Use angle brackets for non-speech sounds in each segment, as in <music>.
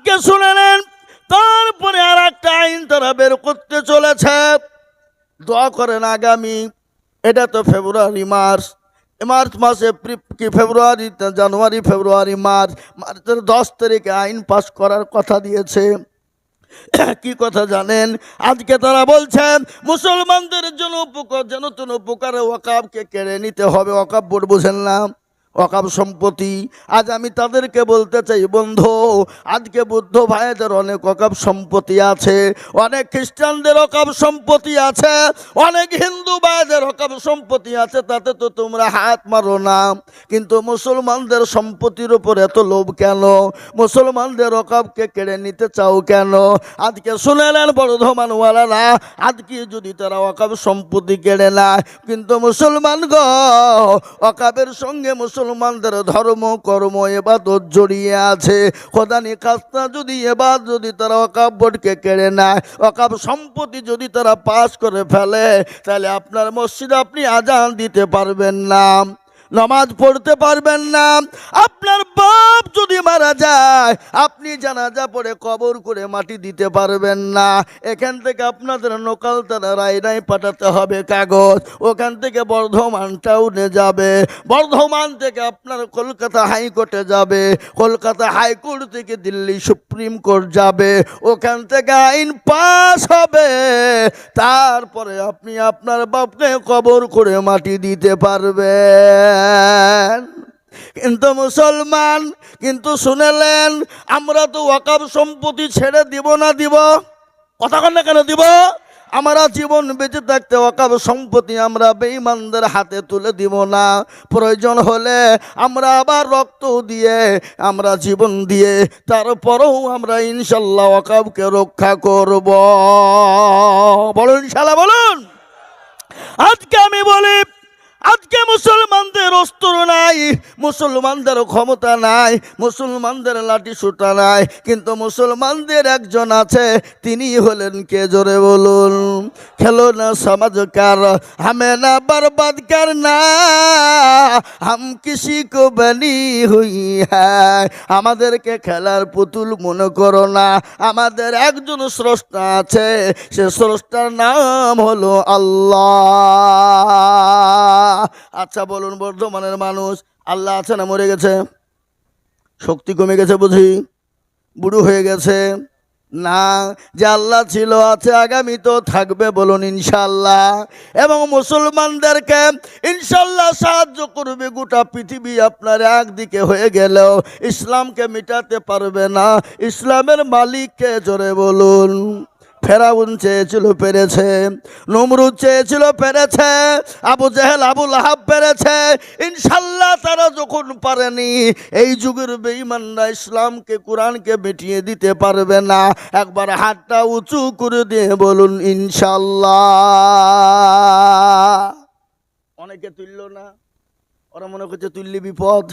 আজকে শুনে নেন, তারপরে আর একটা আইন তারা বের করতে চলেছে। দোয়া করেন আগামী, এটা তো ফেব্রুয়ারি, মার্চ। মার্চ মাসে কি ফেব্রুয়ারি? জানুয়ারি, ফেব্রুয়ারি, মার্চ। মার্চের দশ তারিখে আইন পাস করার কথা দিয়েছে। <coughs> কি কথা জানেন? আজকে তারা বলছেন, মুসলমানদের জন্য উপকার, যেন তেন উপকারে ওয়াকাবকে কেড়ে নিতে হবে। ওয়াকাব বোর্ড বুঝেন না। অকাব সম্পত্তি। আজ আমি তাদেরকে বলতে চাই, বন্ধু, আজকে বুদ্ধ ভাইদের অনেক অকাব সম্পত্তি আছে, অনেক খ্রিস্টানদের অকাব সম্পত্তি আছে, অনেক হিন্দু ভাইদের অকাব সম্পত্তি আছে, তাতে তো তোমরা হাত মারো না। কিন্তু মুসলমানদের সম্পত্তির উপর এত লোভ কেন? মুসলমানদের অকাবকে কেড়ে নিতে চাও কেন? আজকে শুনেলেন বর্ধমানওয়ালারা, আজকে যদি তারা অকাব সম্পত্তি কেড়ে নেয়, কিন্তু মুসলমান গ অকাবের সঙ্গে মুসলমানদের ধর্ম, কর্ম এবাদত জড়িয়ে আছে। খোদানি কাস্তা যদি এবার যদি তারা অকাব বোর্ডকে কেড়ে নেয় অকাব সম্পত্তি যদি তারা পাশ করে ফেলে, তাহলে আপনার মসজিদ আপনি আজান দিতে পারবেন না। নামাজ পড়তে পারবেন না। আপনার বাপ যদি মারা যায়, আপনি জানাজা পড়ে কবর করে মাটি দিতে পারবেন না। এখান থেকে আপনাদের নোকাল তারা রায়নায় পাঠাতে হবে কাগজ। ওখান থেকে বর্ধমান টাউনে যাবে। বর্ধমান থেকে আপনার কলকাতা হাইকোর্টে যাবে। কলকাতা হাইকোর্ট থেকে দিল্লি সুপ্রিম কোর্ট যাবে। ওখান থেকে আইন পাস হবে। তারপরে আপনি আপনার বাপকে কবর করে মাটি দিতে পারবেন। কিন্তু মুসলমান, কিন্তু শুনেলেন, আমরা তো ওয়াকাব সম্পত্তি ছেড়ে দিব না দিব? কথা না কেন দিব? আমরা জীবন বেঁচে থাকতে ওয়াকাব সম্পত্তি আমরা বেঈমানদের হাতে তুলে দিব না। প্রয়োজন হলে আমরা আবার রক্ত দিয়ে, আমরা জীবন দিয়ে, তারপরেও আমরা ইনশাল্লাহ ওয়াকাবকে রক্ষা করব। বলুন, ইনশাল্লাহ বলুন। আজকে আমি বলি আজকে মুসলমানদের অস্ত্র নাই, মুসলমানদের ক্ষমতা নাই, মুসলমানদের লাঠি সুটা নাই, কিন্তু মুসলমানদের একজন আছে, তিনি হলেন কে জোরে বলুন? খেলো না সমাজকার, হামে না বরবাদ করনা হাম কিসি কো হুই হ্যায়। আমাদেরকে খেলার পুতুল মনে করো না, আমাদের একজন স্রষ্টা আছে, সে স্রষ্টার নাম হলো আল্লাহ। আচ্ছা বলুন, বর্ধমানের মানুষ, আল্লাহ আছে না মরে গেছে? শক্তি কমে গেছে বুঝি? বুড়ো হয়ে গেছে? না, যে আল্লাহ ছিল, আছে, আগামী তো থাকবে বলুন ইনশাল্লাহ এবং মুসলমানদেরকে ইনশাল্লাহ সাহায্য করবে গোটা পৃথিবী আপনার একদিকে হয়ে গেলেও। ইসলামকে মিটাতে পারবে না। ইসলামের মালিককে জোরে বলুন। ফেরাউন চেয়েছিল পেরেছে, নমরুদ চেয়েছিল পেরেছে, আবু জেহেল, আবু লাহাব পেরেছে ইনশাল্লাহ তারা যখন পারেনি, এই যুগের বেঈমানরা ইসলামকে, কোরআনকে মিটিয়ে দিতে পারবে না। একবার হাতটা উঁচু করে দিয়ে বলুন ইনশাল্লাহ অনেকে তুললো না, ওরা মনে করছে তুললি বিপদ।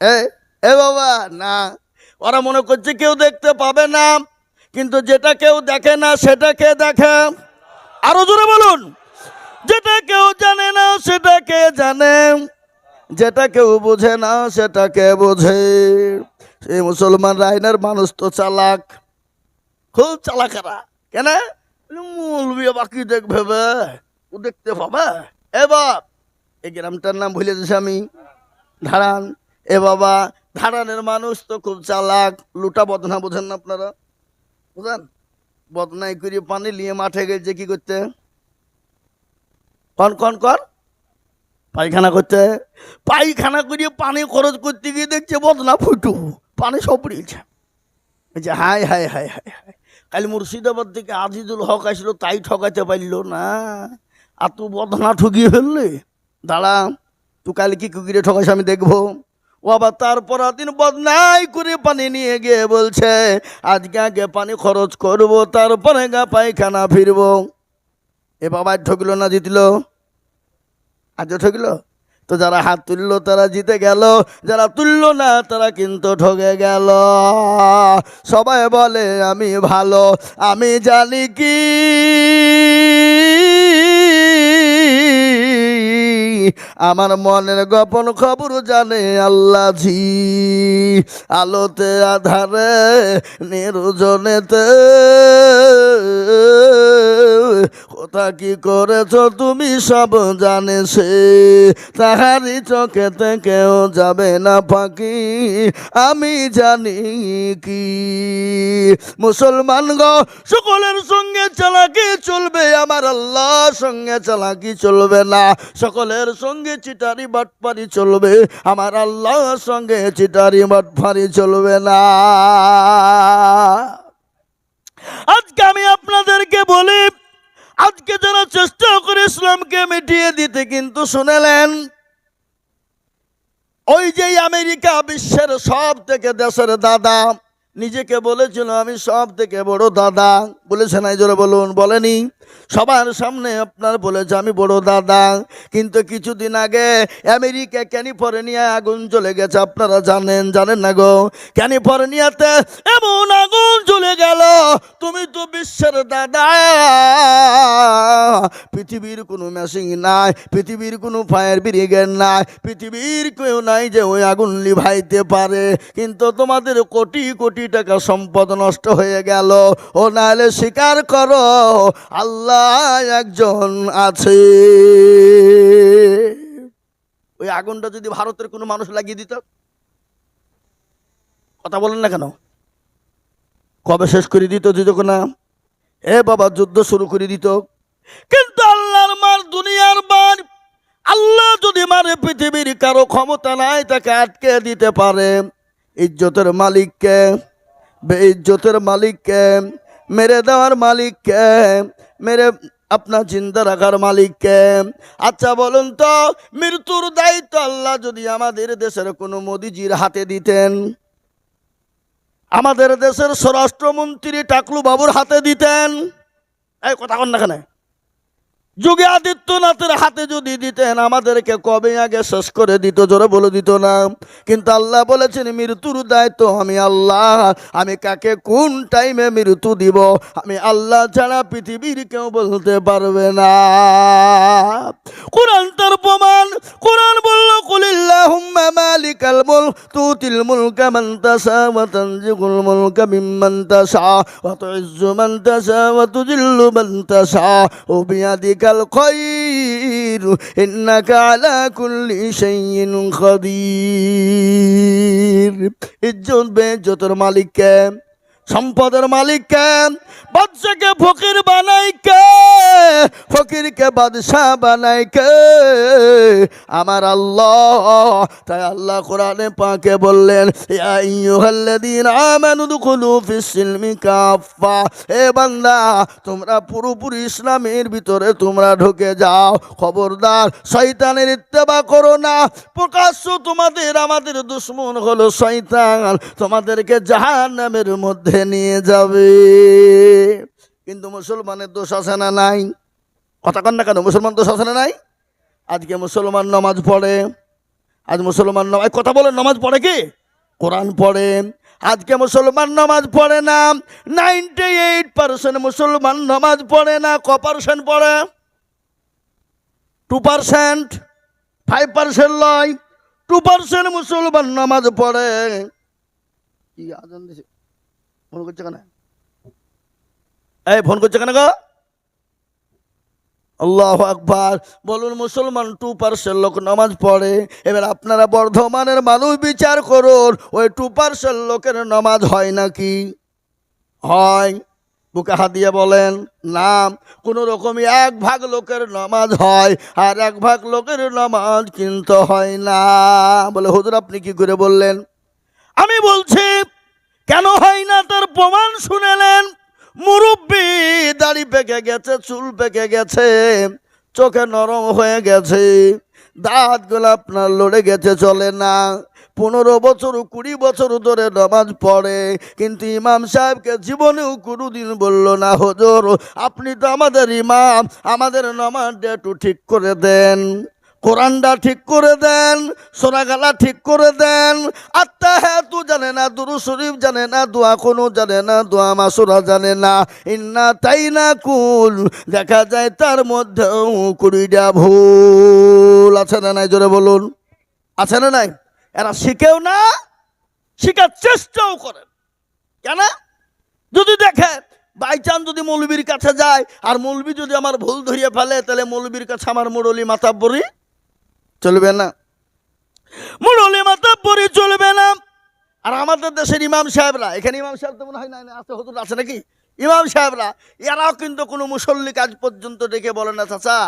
এ এ বাবা, না, ওরা মনে করছে কেউ দেখতে পাবে না। কিন্তু যেটা কেউ দেখে না, সেটা কে দেখে? আরও জোরে বলুন। যেটা কেউ জানে না, সেটা কে জানে? যেটা কেউ বোঝে না, সেটা কে বোঝে? সেই মুসলমান রাইনের মানুষ তো চালাক। খুব চালাকারা। কেন? মূলবি বাকি দেখবে। ও দেখতে পাবে? এ বাপ, এই গ্রামটার নাম ভুলে দিয়েছি আমি। ধারান। এ বাবা, ধারানের মানুষ তো খুব চালাক। লুটা বদনা বোঝেন না আপনারা? বুঝলেন? বদনাই করে পানি নিয়ে মাঠে গেছে কি করতে? কন কন কন? পায়খানা করতে? পায়খানা করে পানি খরচ করতে গিয়ে দেখছে বদনা ফুটু। পানি সব পড়িয়েছে বলছে হাই হাই হাই হাই হাই কাল মুর্শিদাবাদ থেকে আজিজুল হক আসলো, তাই ঠকাতে পারল না। আর তুই বদনা ঠকিয়ে ফেললি? দাঁড়া, তুই কাল কি কুকিরে ঠকাস আমি দেখব? আবার তারপর দিন বদনাই করে পানি নিয়ে গিয়ে বলছে, আজকে আগে পানি খরচ করব, তারপরে গা পায়খানা ফিরবো। এ বাবা ঠকলো না জিতলো? আজও ঠকলো? তো যারা হাত তুললো, তারা জিতে গেল। যারা তুললো না, তারা কিন্তু ঠকে গেল। সবাই বলে, আমি ভালো, আমি জানি কি? আমার মনের গোপন খবর জানে আল্লাহ জি আলোতে আধারে নির্জনেতে। কোথা কি করেছ? তুমি সব জানে সে। তাহারি চোখেতে কেউ যাবে না ফাঁকি। আমি জানি কি। মুসলমান গো, সকলের সঙ্গে চালাকি চলবে আমার আল্লাহর সঙ্গে চালাকি চলবে না। সকলের সঙ্গে চিটারি বাটপারি চলবে, আমার আল্লাহর সঙ্গে চিটারি বাটপারি চলবে না। আজকে আমি আপনাদেরকে বলি আজকে যারা চেষ্টা করে ইসলামকে মিটিয়ে দিতে কিন্তু শুনেলেন, ওই যে আমেরিকা বিশ্বের সব থেকে দেশের দাদা, নিজেকে বলেছিল আমি সব থেকে বড় দাদা। বলেছে নাই, জোরে বলুন, বলেনি? সবার সামনে আপনার বলেছে, আমি বড় দাদা। কিন্তু কিছুদিন আগে আমেরিকা ক্যালিফোর্নিয়ায় আগুন চলে গেছে, আপনারা জানেন জানেন না গো? ক্যালিফোর্নিয়াতে এমন আগুন চলে গেল, তুমি তো বিশ্বের দাদা। পৃথিবীর কোনো মেশিন নাই, পৃথিবীর কোনো ফায়ার ব্রিগেড নাই, পৃথিবীর কেউ নাই যে ওই আগুন লিভাইতে পারে। কিন্তু তোমাদের কোটি কোটি টাকা সম্পদ নষ্ট হয়ে গেল। ও নাহলে স্বীকার করো, আল্লাহ একজন আছে। ওই আগুনটা যদি ভারতের কোনো মানুষ লাগিয়ে দিত, কথা বলেন না কেন? কবে শেষ করে দিত দিত না? এ বাবা, যুদ্ধ শুরু করে দিত। কিন্তু আল্লাহর মার দুনিয়ার মার আল্লাহ যদি মারে, পৃথিবীর কারও ক্ষমতা নাই, তাকে আটকে দিতে পারে। ইজ্জতের মালিককে, বেইজ্জতের মালিককে, মেরে দেওয়ার মালিককে মেরে আপনার চিন্তা রাখার মালিককে। আচ্ছা বলুন তো, মৃত্যুর দায়িত্ব আল্লাহ যদি আমাদের দেশের কোনো মোদিজির হাতে দিতেন, আমাদের দেশের স্বরাষ্ট্রমন্ত্রী টাকলু বাবুর হাতে দিতেন। এই কথা কন না যোগী আদিত্যনাথের হাতে যদি দিতেন, আমাদেরকে কবে আগে শেষ করে দিত? জোরে বলে দিত না। কিন্তু আল্লাহ বলেছেন, মৃত্যুর দায়িত্ব আমি আল্লাহ। আমি কাকে কোন টাইমে মৃত্যু দিব? আমি আল্লাহ ছাড়া পৃথিবীর কেউ বলতে পারবে না। কোরআন তার প্রমাণ। কোরআন বলল কুলিল্লাহুম্মা মালিকাল খায়র ইন্নাকা আলা কুল্লি শাইইন খাদির। ইজ্জত বেজ্জতের মালিককে। সম্পদের মালিককে, বাদশাকে ফকির বানাই কে ফকিরকে বাদশাহ বানাই কে আমার আল্লাহ, তাই আল্লাহ কোরআনে পাকে বললেন, ইয়া আমানু দুখুলু ফিস সিলমি কাফা এ বান্দা, তোমরা পুরোপুরি ইসলামের ভিতরে তোমরা ঢুকে যাও। খবরদার, শয়তানের ইত্তেবা করো না। প্রকাশ্য তোমাদের, আমাদের দুশ্মন হলো শয়তান। তোমাদেরকে জাহান্নামের মধ্যে নিয়ে যাবে। কিন্তু মুসলমানের দোষ আছে না নাই? কথা কন না কেন মুসলমান দোষ আছে না নাই? আজকে মুসলমান নামাজ পড়ে। আজ মুসলমান নমাজ কথা বলে নমাজ পড়ে কি? কোরআন পড়ে। আজকে মুসলমান নামাজ পড়ে না নাইনটি এইট পার্সেন্ট মুসলমান নামাজ পড়ে না ক পার্সেন্ট পড়ে। টু পার্সেন্ট ফাইভ পার্সেন্ট লয় টু পার্সেন্ট মুসলমান নামাজ পড়ে। কি আজান ফোন করছে কেন? এই, ফোন করছে কেন গো? আল্লাহ আকবার। বলুন, মুসলমান টু পার্সেন্ট লোক নামাজ পড়ে, এবার আপনারা বর্ধমানের মানুষ বিচার করুন, ওই টু পার্সেন্ট লোকের নামাজ হয় নাকি? হয়। বুকে হাত দিয়ে বলেন, নাম। কোনো রকমই এক ভাগ লোকের নামাজ হয়, আর এক ভাগ লোকের নামাজ কিন্তু হয় না। বলে, হুজুর, আপনি কি করে বললেন? আমি বলছি কেন হয় না তার প্রমাণ শুনেলেন মুরব্বী দাড়ি পেকে গেছে, চুল পেকে গেছে, চোখে নরম হয়ে গেছে দাঁতগুলো আপনার লড়ে গেছে, চলে না। পনেরো বছর, কুড়ি বছর ধরে নামাজ পড়ে, কিন্তু ইমাম সাহেবকে জীবনেও কোনোদিন বলল না, হজর, আপনি তো আমাদের ইমাম, আমাদের নামাজটা একটু ঠিক করে দেন। কোরআনটা ঠিক করে দেন, সোনাগালা ঠিক করে দেন। আত্মা হ্যাঁ তু জানে না, দুরু শরীফ জানে না, দোয়া কোনো জানে না, দোয়া মাসুরা জানে না। ইন্না তাই না কুল, দেখা যায় তার মধ্যেও কুড়িটা ভুল। আছে না নাই? জোরে বলুন। আছে না নাই? এরা শিখেও না, শিখার চেষ্টাও করেন কেন? যদি দেখে, বাই চান্স যদি মৌলবীর কাছে যায়, আর মৌলবী যদি আমার ভুল ধরিয়ে ফেলে, তাহলে মৌলবীর কাছে আমার মুরলি মাতাব্বরি চলবে না। মুরলি মাতাব্বরি চলবে না। আর আমাদের দেশের ইমাম সাহেবরা, এখানে ইমাম সাহেব তো মনে হয় না আছে হতুন আছে নাকি? ইমাম সাহেবরা, এরাও কিন্তু কোনো মুসল্লি কাজ পর্যন্ত ডেকে বলে না, চাচা।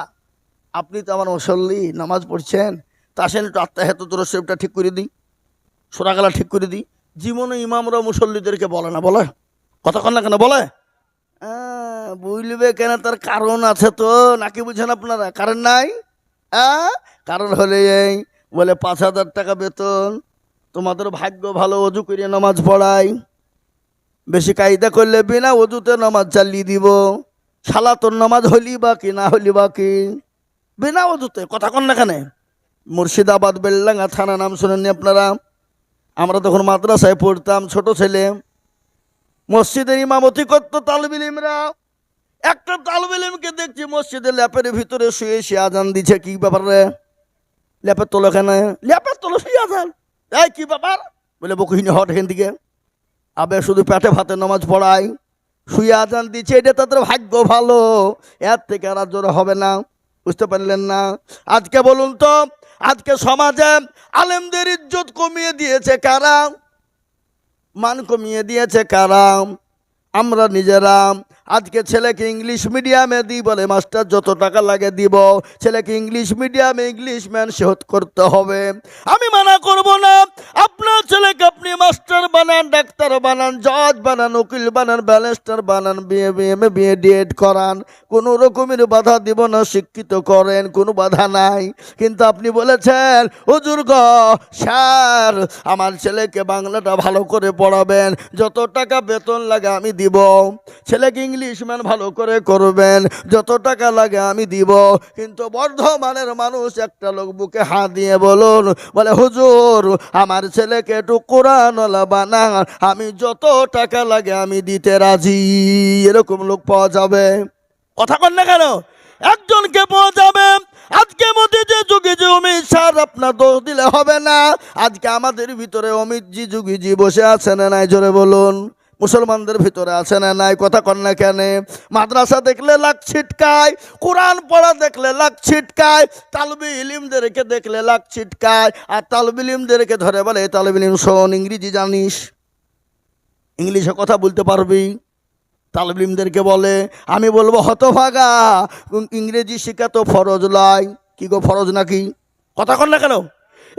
আপনি তো আমার মুসল্লি, নামাজ পড়ছেন, তা আসেন একটু আত্মা হেতু তোর শেপটা ঠিক করে দিই সোরাগালা ঠিক করে দিই। জীবনে ইমামরা মুসল্লিদেরকে বলে না, বলে? কতক্ষণ না কেন, বলে? বুঝলিবে কেন, তার কারণ আছে তো, নাকি বুঝেন আপনারা? কারণ নাই? কারণ হলে এই, বলে পাঁচ হাজার টাকা বেতন, তোমাদের ভাগ্য ভালো, অজু করে নামাজ পড়াই। বেশি কায়দা করলে বিনা অজুতে নামাজ চালিয়ে দিব। শালা, তোর নামাজ হলি বা কি, না হলি বা কি? বিনা অজুতে, কথা কন না কেন? মুর্শিদাবাদ, বেলডাঙ্গা থানা, নাম শুনেননি আপনারা? আমরা তখন মাদ্রাসায় পড়তাম, ছোট ছেলে। মসজিদের ইমামতি করতো তালবিলিমরা একটা তালবিলিমকে দেখছি মসজিদের ল্যাপের ভিতরে শুয়ে সে আজান দিছে, কি ব্যাপার রে ল্যাপের তোলো কেন ল্যাপের তোলো শুয়ে আজান এই কি ব্যাপার? বলে বকুহিনী হট এখান থেকে আবে শুধু পেটে ভাতে নামাজ পড়াই শুয়ে আজান দিচ্ছে এটা তাদের ভাগ্য ভালো। এর থেকে আর জোরে হবে না। বুঝতে পারলেন না? আজকে বলুন তো, আজকে সমাজে আলেমদের ইজ্জত কমিয়ে দিয়েছে কারা? মান কমিয়ে দিয়েছে কারা? আমরা নিজেরা আজকে ছেলেকে ইংলিশ মিডিয়ামে দিই বলে মাস্টার, যত টাকা লাগে দিব। ছেলেকে ইংলিশ মিডিয়ামে ইংলিশ ম্যান শেহত করতে হবে। আমি মানা করব না। আপনার ছেলেকে আপনি মাস্টার বানান, ডাক্তার বানান, জজ বানান, উকিল বানান ব্যালেস্টার বানান, বিয়ে বিএ বিয়ে, ডিএড করান। কোনো রকমের বাধা দিব না, শিক্ষিত করেন, কোনো বাধা নাই। কিন্তু আপনি বলেছেন, হুজুর গ, স্যার, আমার ছেলেকে বাংলাটা ভালো করে পড়াবেন, যত টাকা বেতন লাগে আমি দিব। ছেলেকে ইংলিশ ম্যান ভালো করে করবেন, যত টাকা লাগে আমি দিব। কিন্তু বর্ধমানের মানুষ একটা লোক বুকে হাত দিয়ে বলুন, বলে, হুজুর, আমার ছেলেকে একটু কোরআনলা আমি যত টাকা লাগে আমি দিতে রাজি। এরকম লোক পাওয়া যাবে। কথা কন না কেন? একজনকে পাওয়া যাবে। আজকে মধ্যে যে যুগে যে অমিত স্যার আপনার দোষ দিলে হবে না। আজকে আমাদের ভিতরে অমিত জি যুগিজি বসে আছেন নাই? জোরে বলুন। মুসলমানদের ভিতরে আছে না নাই? কথা কন না কেন? মাদ্রাসা দেখলে লাখ ছিটকায়, কোরআন পড়া দেখলে লাখ ছিটকায়, তালবি ইলিমদেরকে দেখলে লাখ ছিটকায়, আর তালবি ইলিমদেরকে ধরে বলে তালবি ইলিম শোন, ইংরেজি জানিস। ইংলিশে কথা বলতে পারবি। তালবিমদেরকে বলে, আমি বলব, হতভাগা ইংরেজি শেখা তো ফরজ লয় কি গো, ফরজ নাকি? কথা কন না কেন?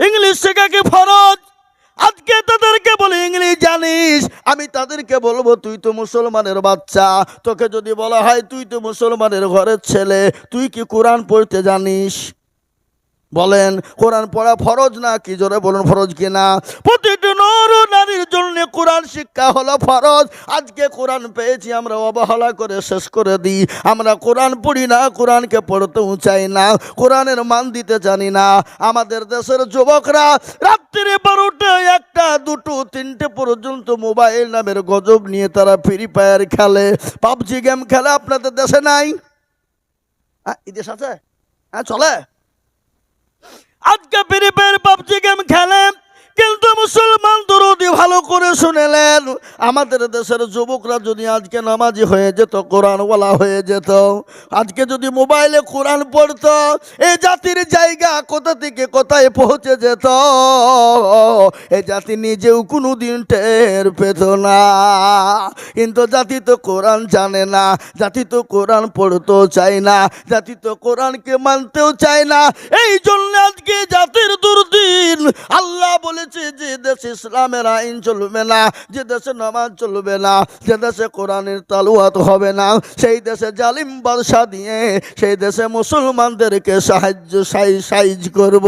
ইংলিশ শেখা কি ফরজ? আজকে তাদেরকে বলে, ইংলিশ জানিস? আমি তাদেরকে বলব, তুই তো মুসলমানের বাচ্চা। তোকে যদি বলা হয়, তুই তো মুসলমানের ঘরের ছেলে। তুই কি কোরআন পড়তে জানিস? বলেন, কোরআন পড়া ফরজ না? কি জোরে বলুন, ফরজ কিনা প্রতিটি নর নারীর জন্য কোরআন শিক্ষা হলো ফরজ। আজকে কোরআন পেয়েছি, আমরা অবহেলা করে শেষ করে দিই। আমরা কোরআন পড়ি না, কোরআনকে পড়তেও চাই না। কোরআনের মান দিতে জানি না। আমাদের দেশের যুবকরা রাত্রি বারোটা একটা, দুটো, তিনটে পর্যন্ত মোবাইল নামের গজব নিয়ে তারা ফ্রি ফায়ার খেলে। পাবজি গেম খেলে আপনাদের দেশে নাই? হ্যাঁ এই দেশ আছে? হ্যাঁ চলে। আজকে ফ্রি ফায়ার পাবজি গেম খেলে। কিন্তু মুসলমান দরদি ভালো করে শুনেলেন। আমাদের দেশের যুবকরা যদি আজকে নামাজি হয়ে যেত, কোরআনওয়ালা হয়ে যেত, আজকে যদি মোবাইলে কোরআন পড়তো এই জাতির জায়গা কোথা থেকে কোথায় পৌঁছে যেত? এই জাতি নিজেও কোনো দিন টের পেত না। কিন্তু জাতি তো কোরআন জানে না, জাতি তো কোরআন পড়তেও চায় না, জাতি তো কোরআনকে মানতেও চায় না। এই জন্য আজকে জাতির দুর্দিন আল্লাহ বলেছে, যে দেশে ইসলামের আইন চলবে না, যে দেশে নামাজ চলবে না, যে দেশে কোরআনের তালুয়াত হবে না, সেই দেশে জালিম বাদশা দিয়ে, সেই দেশে মুসলমানদেরকে সাহায্য সাইজ করব।